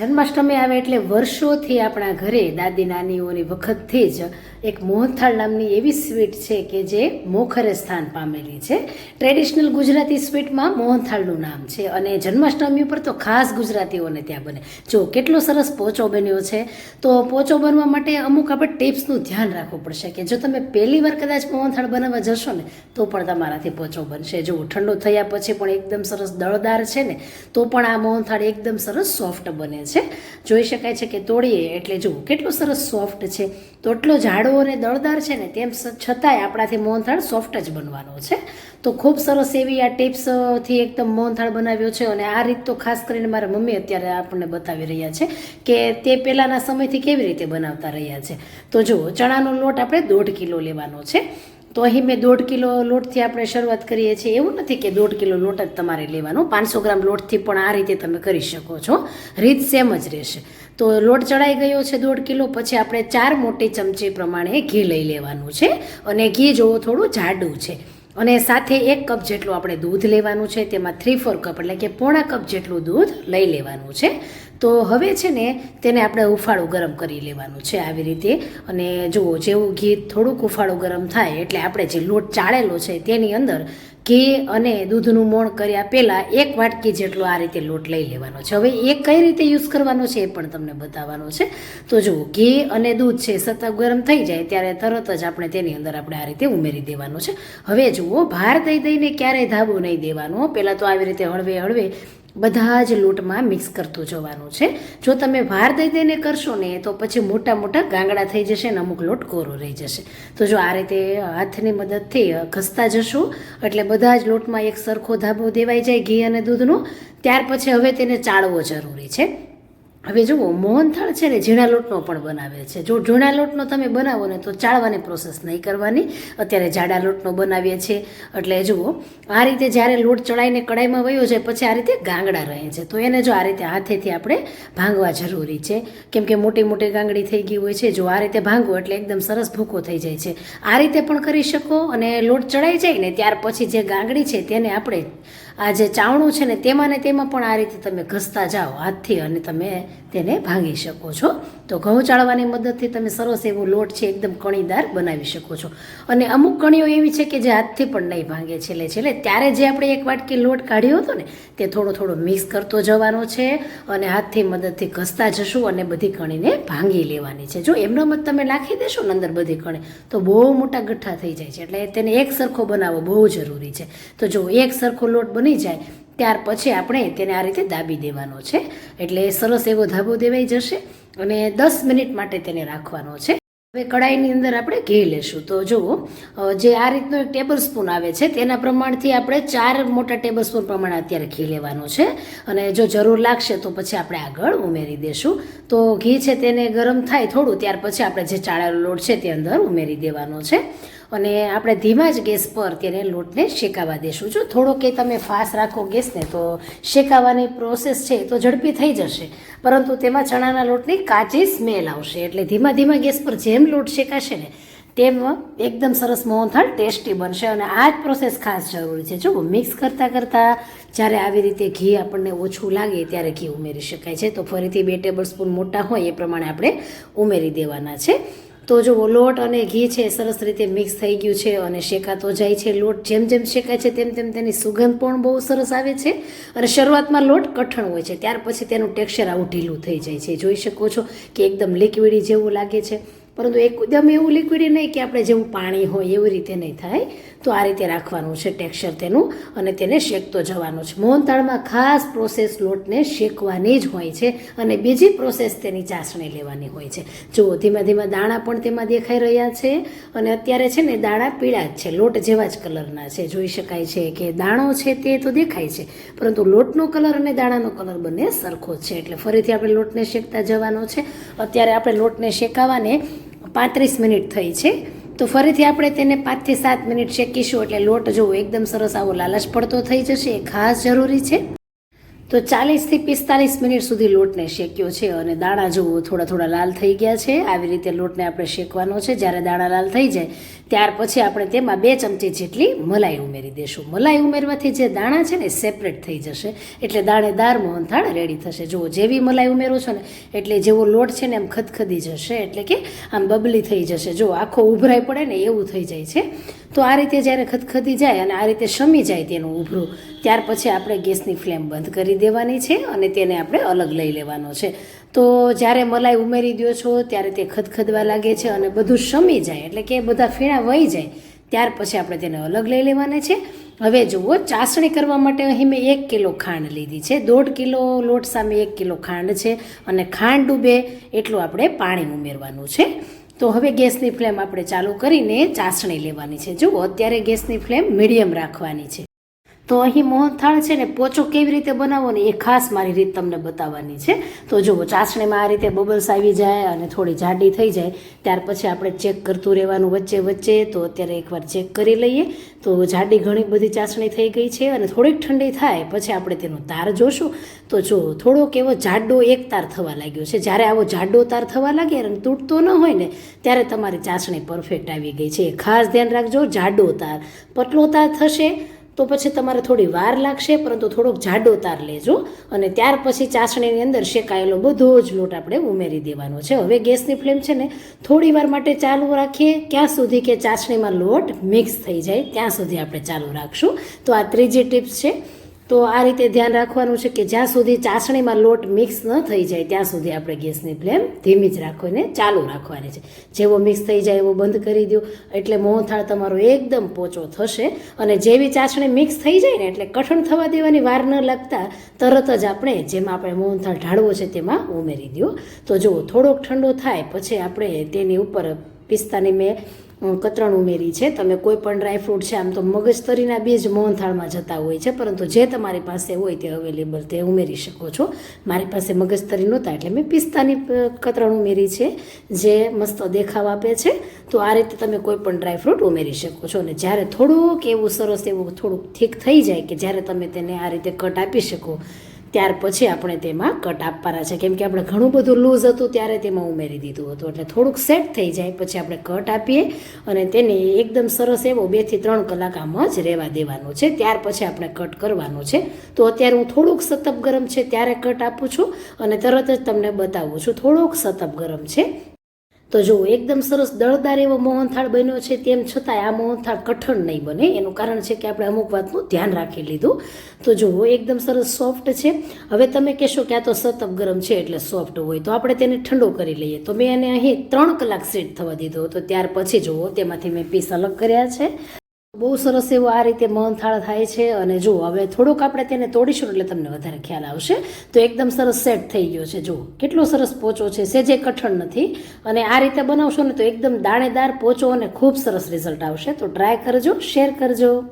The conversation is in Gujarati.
જન્માષ્ટમી આવે એટલે વર્ષોથી આપણા ઘરે દાદી નાનીઓની વખતથી જ એક મોહનથાળ નામની એવી સ્વીટ છે કે જે મોખરે સ્થાન પામેલી છે. ટ્રેડિશનલ ગુજરાતી સ્વીટમાં મોહનથાળનું નામ છે અને જન્માષ્ટમી ઉપર તો ખાસ ગુજરાતીઓને ત્યાં બને. જો કેટલો સરસ પોચો બન્યો છે, તો પોચો બનવા માટે અમુક આપણે ટિપ્સનું ધ્યાન રાખવું પડશે કે જો તમે પહેલી વાર કદાચ મોહનથાળ બનાવવા જશો ને, તો પણ તમારાથી પોચો બનશે. જો ઠંડો થયા પછી પણ એકદમ સરસ દળદાર છે ને, તો પણ આ મોહનથાળ એકદમ સરસ સોફ્ટ બને છે. જોઈ શકાય છે કે તોડીએ એટલે જુઓ, કેટલો સરસ સોફ્ટ છે. તો એટલો જાડો અને દળદાર છે ને, તેમ છતાંય આપણાથી મોહનથાળ સોફ્ટ જ બનવાનો છે. તો ખૂબ સરસ એવી આ ટિપ્સથી એકદમ મોહનથાળ બનાવ્યો છે અને આ રીત તો ખાસ કરીને મારા મમ્મી અત્યારે આપણને બતાવી રહ્યા છે કે તે પહેલાંના સમયથી કેવી રીતે બનાવતા રહ્યા છે. તો જુઓ, ચણાનો લોટ આપણે દોઢ કિલો લેવાનો છે. તો અહીં મેં દોઢ કિલો લોટથી આપણે શરૂઆત કરીએ છીએ. એવું નથી કે દોઢ કિલો લોટ જ તમારે લેવાનો. પાંચસો ગ્રામ લોટથી પણ આ રીતે તમે કરી શકો છો. રીત સેમ જ રહેશે. તો લોટ ચડાઈ ગયો છે દોઢ કિલો, પછી આપણે ચાર મોટી ચમચી પ્રમાણે ઘી લઈ લેવાનું છે. અને ઘી જોવો થોડું જાડું છે. અને સાથે એક કપ જેટલું આપણે દૂધ લેવાનું છે. તેમાં થ્રી ફોર કપ એટલે કે પોણા કપ જેટલું દૂધ લઈ લેવાનું છે. તો હવે છે ને તેને આપણે ઉફાળું ગરમ કરી લેવાનું છે આવી રીતે. અને જુઓ, જેવું ઘી થોડુંક ઉફાળું ગરમ થાય એટલે આપણે જે લોટ ચાળેલો છે તેની અંદર ઘી અને દૂધનું મોણ કર્યા પહેલાં એક વાટકી જેટલો આ રીતે લોટ લઈ લેવાનો છે. હવે એ કઈ રીતે યુઝ કરવાનો છે એ પણ તમને બતાવવાનો છે. તો જુઓ, ઘી અને દૂધ છે સતત ગરમ થઈ જાય ત્યારે તરત જ આપણે તેની અંદર આપણે આ રીતે ઉમેરી દેવાનું છે. હવે જુઓ, ભાર દઈ દઈને ક્યારેય ધાબો નહીં દેવાનો. પહેલાં તો આવી રીતે હળવે હળવે બધા જ લોટમાં મિક્સ કરતું જવાનું છે. જો તમે ભાર દઈ દઈને કરશો ને, તો પછી મોટા મોટા ગાંગડા થઈ જશે ને અમુક લોટ કોરો રહી જશે. તો જો આ રીતે હાથની મદદથી ઘસતા જશો, એટલે બધા જ લોટમાં એક સરખો ધાબો દેવાઈ જાય ઘી અને દૂધનો. ત્યાર પછી હવે તેને ચાળવો જરૂરી છે. હવે જુઓ મોહનથાળ છે ને ઝીણા લોટનો પણ બનાવે છે. જો ઝીણા લોટનો તમે બનાવો ને તો ચાળવાની પ્રોસેસ નહીં કરવાની. અત્યારે જાડા લોટનો બનાવીએ છીએ. એટલે જુઓ, આ રીતે જ્યારે લોટ ચડાઈને કડાઈમાં વયો છે પછી આ રીતે ગાંગડા રહે છે. તો એને જો આ રીતે હાથેથી આપણે ભાંગવા જરૂરી છે. કેમ કે મોટી મોટી ગાંગડી થઈ ગઈ હોય છે. જો આ રીતે ભાંગો એટલે એકદમ સરસ ભૂકો થઈ જાય છે. આ રીતે પણ કરી શકો અને લોટ ચડાઈ જાય ને ત્યાર પછી જે ગાંગડી છે તેને આપણે આ જે ચાવણું છે ને, તેમાં ને તેમાં પણ આ રીતે તમે ઘસતા જાઓ હાથથી અને તમે તેને ભાંગી શકો છો. તો ઘઉં ચાળવાની મદદથી તમે સરસ એવો લોટ છે, એકદમ કણીદાર બનાવી શકો છો. અને અમુક કણીઓ એવી છે કે જે હાથથી પણ નહીં ભાંગે છેલ્લે છેલ્લે. ત્યારે જે આપણે એક વાટકી લોટ કાઢ્યો હતો ને, તે થોડો થોડો મિક્સ કરતો જવાનો છે અને હાથથી મદદથી ઘસતા જશું અને બધી કણીને ભાંગી લેવાની છે. જો એમનો મત તમે નાખી દેશો ને અંદર બધી કણી, તો બહુ મોટા ગઠ્ઠા થઈ જાય છે. એટલે તેને એક સરખો બનાવવો બહુ જરૂરી છે. તો જો એક સરખો લોટ બની જાય, ત્યાર પછી આપણે તેને આ રીતે દાબી દેવાનો છે. એટલે સરસ એવો ધાબો દેવાઈ જશે અને દસ મિનિટ માટે તેને રાખવાનો છે. હવે કડાઈની અંદર આપણે ઘી લેશું. તો જુઓ જે આ રીતનો એક ટેબલ સ્પૂન આવે છે, તેના પ્રમાણથી આપણે ચાર મોટા ટેબલ સ્પૂન પ્રમાણે અત્યારે ઘી લેવાનું છે. અને જો જરૂર લાગશે તો પછી આપણે આગળ ઉમેરી દેશું. તો ઘી છે તેને ગરમ થાય થોડું, ત્યાર પછી આપણે જે ચાળેલો લોટ છે તે અંદર ઉમેરી દેવાનો છે. અને આપણે ધીમા જ ગેસ પર તેને લોટને શેકાવા દેશું. જો થોડો કે તમે ફાસ્ટ રાખો ગેસને, તો શેકાવાની પ્રોસેસ છે તો ઝડપી થઈ જશે. પરંતુ તેમાં ચણાના લોટની કાચી સ્મેલ આવશે. એટલે ધીમા ધીમા ગેસ પર જેમ લોટ શેકાશે ને, તેમ એકદમ સરસ મોહનથાળ ટેસ્ટી બનશે અને આ જ પ્રોસેસ ખાસ જરૂરી છે. જો મિક્સ કરતાં કરતાં જ્યારે આવી રીતે ઘી આપણને ઓછું લાગે ત્યારે ઘી ઉમેરી શકાય છે. તો ફરીથી બે ટેબલ સ્પૂન મોટા હોય એ પ્રમાણે આપણે ઉમેરી દેવાના છે. તો જો લોટ અને ઘી છે સરસ રીતે મિક્સ થઈ ગયું છે અને શેકાતો જાય છે. લોટ જેમ જેમ શેકાય છે, તેમ તેમ તેની સુગંધ પણ બહુ સરસ આવે છે અને શરૂઆતમાં લોટ કઠણ હોય છે. ત્યાર પછી તેનું ટેક્સચર આવું ઢીલું થઈ જાય છે. જોઈ શકો છો કે એકદમ લિક્વિડી જેવું લાગે છે. પરંતુ એકદમ એવું લિક્વિડ નહીં કે આપણે જેવું પાણી હોય એવી રીતે નહીં થાય. તો આ રીતે રાખવાનું છે ટેક્સચર તેનું અને તેને શેકતો જવાનું છે. મોહનથાળમાં ખાસ પ્રોસેસ લોટને શેકવાની જ હોય છે અને બીજી પ્રોસેસ તેની ચાસણી લેવાની હોય છે. જુઓ, ધીમા ધીમા દાણા પણ તેમાં દેખાઈ રહ્યા છે અને અત્યારે છે ને દાણા પીળા જ છે. લોટ જેવા જ કલરના છે. જોઈ શકાય છે કે દાણો છે તે તો દેખાય છે, પરંતુ લોટનો કલર અને દાણાનો કલર બંને સરખો છે. એટલે ફરીથી આપણે લોટને શેકતા જવાનો છે. અત્યારે આપણે લોટને શેકાવાને પાંત્રીસ મિનિટ થઈ છે. તો ફરીથી આપણે તેને પાંચથી સાત મિનિટ શેકીશું એટલે લોટ જો એકદમ સરસ આવો લાલચ પડતો થઈ જશે એ ખાસ જરૂરી છે. તો ચાલીસથી પિસ્તાલીસ મિનિટ સુધી લોટને શેક્યો છે અને દાણા જુઓ થોડા થોડા લાલ થઈ ગયા છે, આવી રીતે લોટને આપણે શેકવાનો છે. જ્યારે દાણા લાલ થઈ જાય, ત્યાર પછી આપણે તેમાં બે ચમચી જેટલી મલાઈ ઉમેરી દઈશું મલાઈ ઉમેરવાથી જે દાણા છે ને સેપરેટ થઈ જશે. એટલે દાણેદાર મોહનથાળ રેડી થશે. જુઓ, જેવી મલાઈ ઉમેરો છો ને, એટલે જેવો લોટ છે ને, એમ ખદખદી જશે. એટલે કે આમ બબલી થઈ જશે. જો આખો ઉભરાઈ પડે ને, એવું થઈ જાય છે. તો આ રીતે જ્યારે ખદખદી જાય અને આ રીતે શમી જાય તેનું ઉભરું ત્યાર પછી આપણે ગેસની ફ્લેમ બંધ કરી દેવાની છે અને તેને આપણે અલગ લઈ લેવાનો છે. તો જ્યારે મલાઈ ઉમેરી દો છો, ત્યારે તે ખદખદવા લાગે છે અને બધું શમી જાય, એટલે કે બધા ફીણા વહી જાય, ત્યાર પછી આપણે તેને અલગ લઈ લેવાના છે. હવે જુઓ, ચાસણી કરવા માટે અહીં મેં એક કિલો ખાંડ લીધી છે. દોઢ કિલો લોટ સામે એક કિલો ખાંડ છે અને ખાંડ ડૂબે એટલું આપણે પાણી ઉમેરવાનું છે. તો હવે ગેસની ફ્લેમ આપણે ચાલુ કરીને ચાસણી લેવાની છે. જુઓ, અત્યારે ગેસની ફ્લેમ મીડિયમ રાખવાની છે. તો અહીં મોહનથાળ છે ને પોચો કેવી રીતે બનાવવો ને એ ખાસ મારી રીત તમને બતાવવાની છે. તો જુઓ ચાસણીમાં આ રીતે બબલ્સ આવી જાય અને થોડી જાડી થઈ જાય. ત્યાર પછી આપણે ચેક કરતું રહેવાનું વચ્ચે વચ્ચે, તો અત્યારે એકવાર ચેક કરી લઈએ. તો જાડી ઘણી બધી ચાસણી થઈ ગઈ છે અને થોડીક ઠંડી થાય, પછી આપણે તેનો તાર જોશું. તો જો, થોડોક એવો જાડો એક તાર થવા લાગ્યો છે. જ્યારે આવો જાડો તાર થવા લાગે અને તૂટતો ન હોય ને, ત્યારે તમારી ચાસણી પરફેક્ટ આવી ગઈ છે. ખાસ ધ્યાન રાખજો, જાડો તાર પટલો તાર થશે તો પછી તમારે થોડી વાર લાગશે, પરંતુ થોડોક જાડો તાર લેજો અને ત્યાર પછી ચાસણીની અંદર શેકાયેલો બધો જ લોટ આપણે ઉમેરી દેવાનો છે. હવે ગેસની ફ્લેમ છે ને, થોડી વાર માટે ચાલુ રાખીએ. ક્યાં સુધી કે ચાસણીમાં લોટ મિક્સ થઈ જાય, ત્યાં સુધી આપણે ચાલુ રાખશું. તો આ ત્રીજી ટિપ્સ છે. તો આ રીતે ધ્યાન રાખવાનું છે કે જ્યાં સુધી ચાસણીમાં લોટ મિક્સ ન થઈ જાય, ત્યાં સુધી આપણે ગેસની ફ્લેમ ધીમી જ રાખીને ચાલુ રાખવાની છે. જેવો મિક્સ થઈ જાય એવો બંધ કરી દો એટલે મોહનથાળ તમારો એકદમ પોચો થશે અને જેવી ચાસણી મિક્સ થઈ જાય ને એટલે કઠણ થવા દેવાની વાર ન લાગતા, તરત જ આપણે જેમાં આપણે મોહનથાળ ઢાળવો છે તેમાં ઉમેરી દો તો જુઓ, થોડોક ઠંડો થાય, પછી આપણે તેની ઉપર પિસ્તાની મેં કતરણ ઉમેરી છે. તમે કોઈ પણ ડ્રાયફ્રૂટ છે, આમ તો મગજતરીના જ મોહનથાળમાં જતા હોય છે, પરંતુ જે તમારી પાસે હોય તે અવેલેબલ તે ઉમેરી શકો છો. મારી પાસે મગજતરી નહોતા એટલે મેં પિસ્તાની કતરણ ઉમેરી છે, જે મસ્ત દેખાવ આપે છે. તો આ રીતે તમે કોઈ પણ ડ્રાયફ્રૂટ ઉમેરી શકો છો. અને જ્યારે થોડુંક એવું સરસ એવું થોડુંક ઠીક થઈ જાય કે જ્યારે તમે તેને આ રીતે કટ આપી શકો ત્યાર પછી આપણે તેમાં કટ આપવાના છે. કેમ કે આપણે ઘણું બધું લૂઝ હતું ત્યારે તેમાં ઉમેરી દીધું હતું. એટલે થોડુંક સેટ થઈ જાય, પછી આપણે કટ આપીએ અને તેને એકદમ સરસ એવો બેથી ત્રણ કલાક આમ જ રહેવા દેવાનો છે. ત્યાર પછી આપણે કટ કરવાનો છે. તો અત્યારે હું થોડુંક સતપ ગરમ છે ત્યારે કટ આપું છું અને તરત જ તમને બતાવું છું. થોડોક સતપ ગરમ છે તો જુઓ એકદમ સરસ દળદાર એવો મોહનથાળ બન્યો છે, તેમ છતાંય આ મોહનથાળ કઠણ નહીં બને. એનું કારણ છે કે આપણે અમુક વાતનું ધ્યાન રાખી લીધું. તો જુઓ એકદમ સરસ સોફ્ટ છે. હવે તમે કહેશો કે આ તો સતત ગરમ છે એટલે સોફ્ટ હોય, તો આપણે તેને ઠંડો કરી લઈએ. તો મેં એને અહીં ત્રણ કલાક સેટ થવા દીધો તો ત્યાર પછી જુઓ, તેમાંથી મેં પીસ અલગ કર્યા છે. બહુ સરસ એવો આ રીતે મનથાળ થાય છે અને જુઓ હવે થોડુંક આપણે તેને તોડીશું એટલે તમને વધારે ખ્યાલ આવશે. તો એકદમ સરસ સેટ થઈ ગયો છે. જુઓ કેટલો સરસ પોચો છે, સેજે કઠણ નથી. અને આ રીતે બનાવશો ને તો એકદમ દાણેદાર પોચો અને ખૂબ સરસ રિઝલ્ટ આવશે. તો ટ્રાય કરજો શેર કરજો.